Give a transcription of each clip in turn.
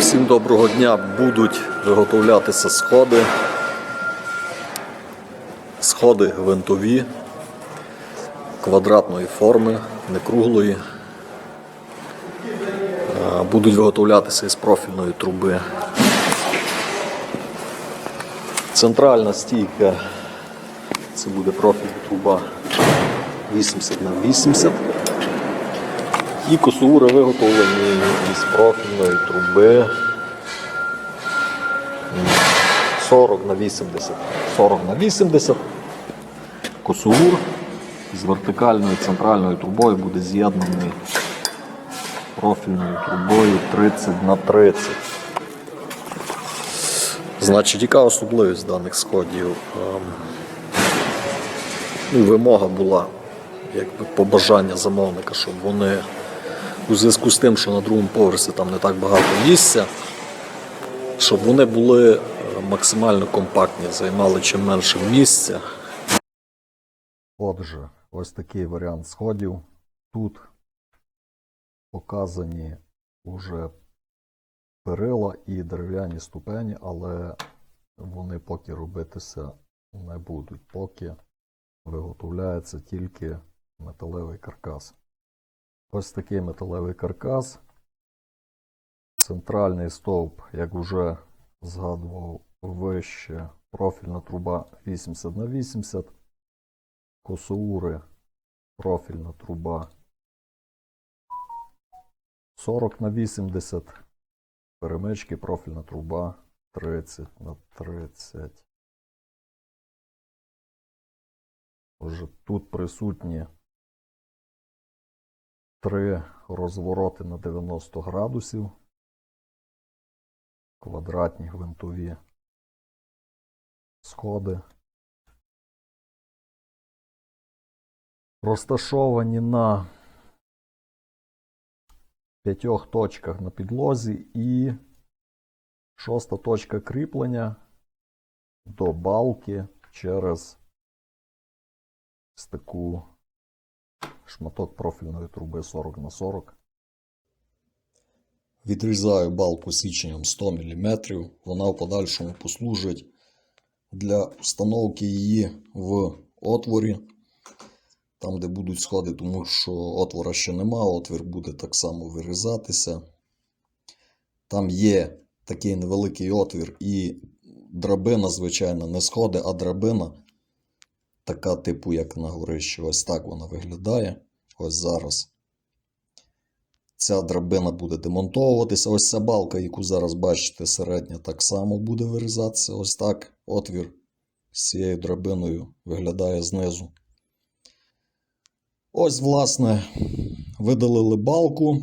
Всім доброго дня. Будуть виготовлятися сходи. Сходи гвинтові, квадратної форми, не круглої. Е, Будуть виготовлятися із профільної труби. Центральна стійка. Це буде профільна труба 80 на 80. І косури виготовлені із профільної труби 40 на 80. 40 на 80. Косур з вертикальною центральною трубою буде з'єднаний профільною трубою 30 на 30. Значить, яка особливість даних сходів? Ем, ну, вимога була, якби побажання замовника, щоб вони у зв'язку з тим, що на другому поверсі там не так багато місця, щоб вони були е, максимально компактні, займали чим менше місця. Отже, ось такий варіант сходів. Тут показані вже перила і дерев'яні ступені, але вони поки робитися не будуть, поки виготовляється тільки металевий каркас. Ось такий металевий каркас. Центральний стовп, як вже згадував вище, профільна труба 80 на 80, косоури, профільна труба 40 на 80, перемички, профільна труба 30 на 30. Отже, тут присутні три розвороти на 90 градусів, квадратні гвинтові сходи. Розташовані на п'ятьох точках на підлозі і шоста точка кріплення до балки через ось таку шматок профільної труби 40 на 40. Відрізаю балку січенням 100 мм. Вона в подальшому послужить для установки її в отворі, там, де будуть сходи, тому що отвора ще нема, отвір буде так само вирізатися. Там є такий невеликий отвір і драбина, звичайно, не сходи, а драбина така типу, як на горищі. Ось так вона виглядає. Ось зараз. Ця драбина буде демонтовуватися. Ось ця балка, яку зараз бачите, середня, так само буде вирізатися. Ось так. Отвір з цією драбиною виглядає знизу. Ось, власне, видалили балку.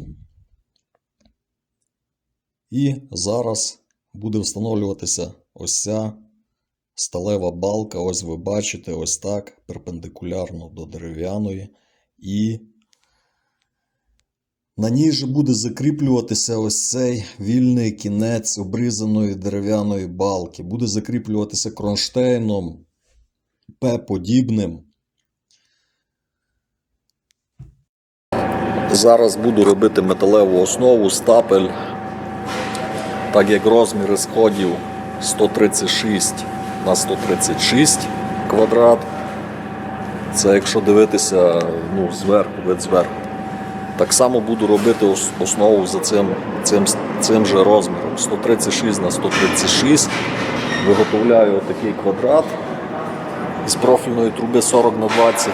І зараз буде встановлюватися ось ця сталева балка, ось ви бачите, ось так, перпендикулярно до дерев'яної. І на ній же буде закріплюватися ось цей вільний кінець обрізаної дерев'яної балки. Буде закріплюватися кронштейном П-подібним. Зараз буду робити металеву основу, стапель, так як розміри сходів 136 на 136 квадрат. Це якщо дивитися ну, зверху, вид зверху. Так само буду робити основу за цим, цим, цим же розміром. 136 на 136. Виготовляю такий квадрат із профільної труби 40 на 20.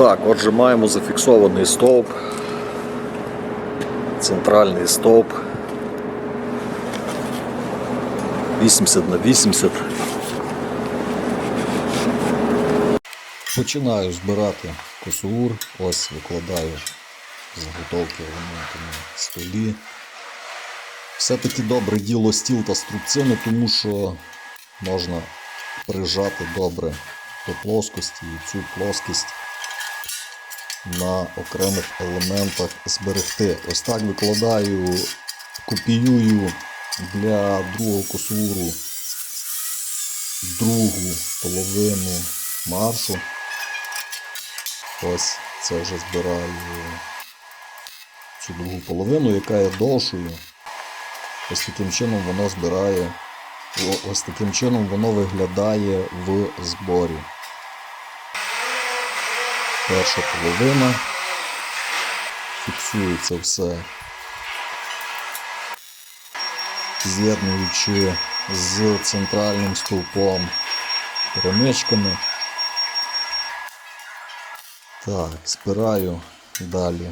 Так, отже, маємо зафіксований стовп. Центральний стовп. 80 на 80. Починаю збирати косур. Ось викладаю заготовки елементи на столі. Все-таки добре діло стіл та струбцини, тому що можна прижати добре до плоскості і цю плоскість на окремих елементах зберегти. Ось так викладаю, копіюю для другого косуру другу половину маршу. Ось це вже збираю цю другу половину, яка є довшою. Ось таким чином воно збирає, ось таким чином воно виглядає в зборі. Перша половина. Фіксую це все, з'єднуючи з центральним стовпом перемичками. Так, збираю далі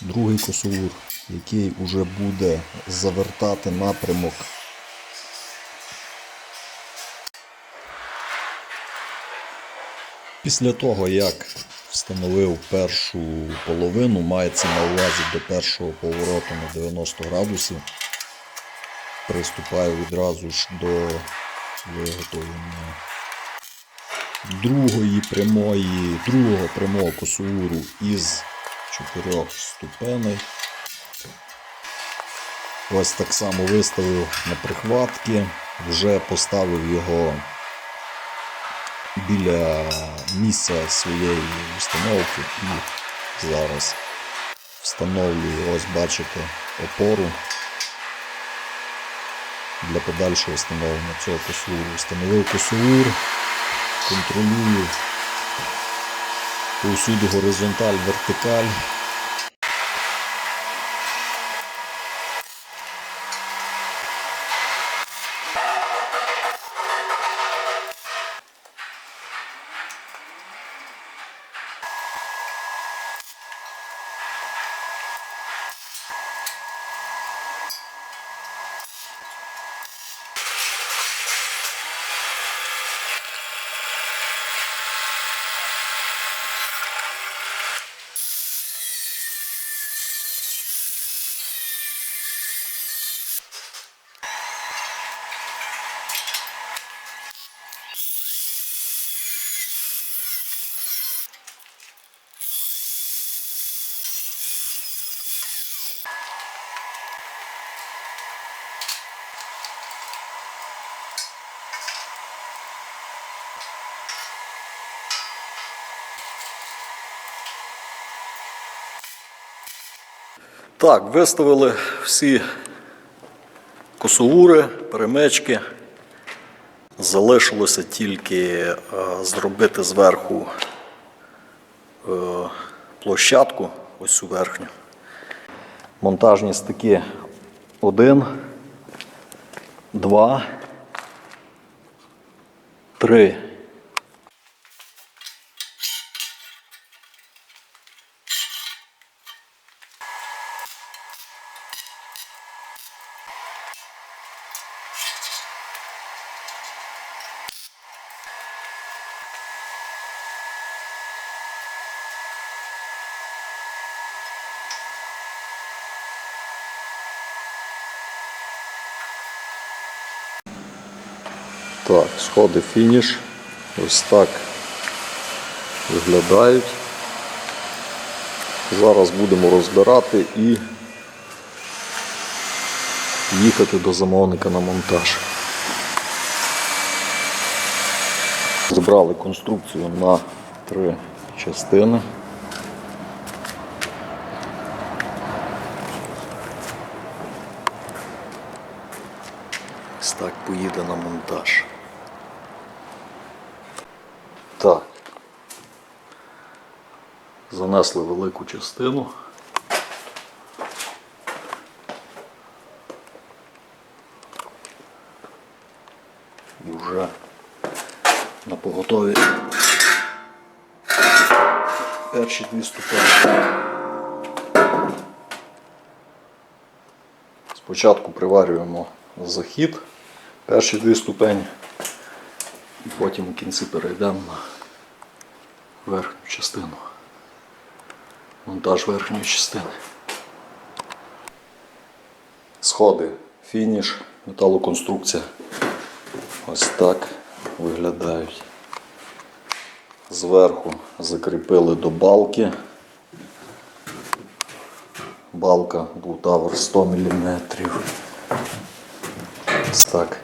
другий косур, який уже буде завертати напрямок. Після того, як встановив першу половину, мається на увазі до першого повороту на 90 градусів, приступаю відразу ж до виготовлення другої прямої, другого прямого косуру із чотирьох ступеней. Ось так само виставив на прихватки, вже поставив його біля місця своєї установки і зараз встановлюю, ось бачите, опору для подальшого встановлення цього косуру. Встановив косур, контролюю повсюди горизонталь, вертикаль. Так, виставили всі косури, перемички. Залишилося тільки е, зробити зверху е, площадку, ось цю верхню. Монтажні стики один, два, три. Так, сходи фініш. Ось так виглядають. Зараз будемо розбирати і їхати до замовника на монтаж. Збрали конструкцію на три частини. Ось так поїде на монтаж. Так. Занесли велику частину. І вже на поготові перші дві ступені. Спочатку приварюємо захід, перші дві ступені, і потім у кінці перейдемо на верхню частину. Монтаж верхньої частини. Сходи, фініш, металоконструкція. Ось так виглядають. Зверху закріпили до балки. Балка Blue 100 мм. Ось так.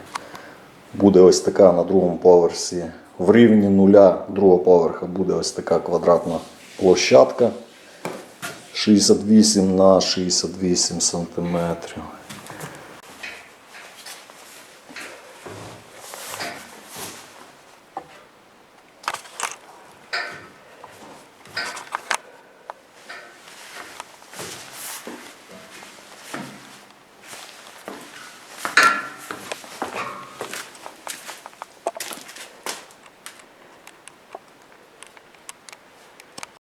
Буде ось така на другому поверсі. В рівні нуля другого поверха буде ось така квадратна площадка. 68 на 68 сантиметрів.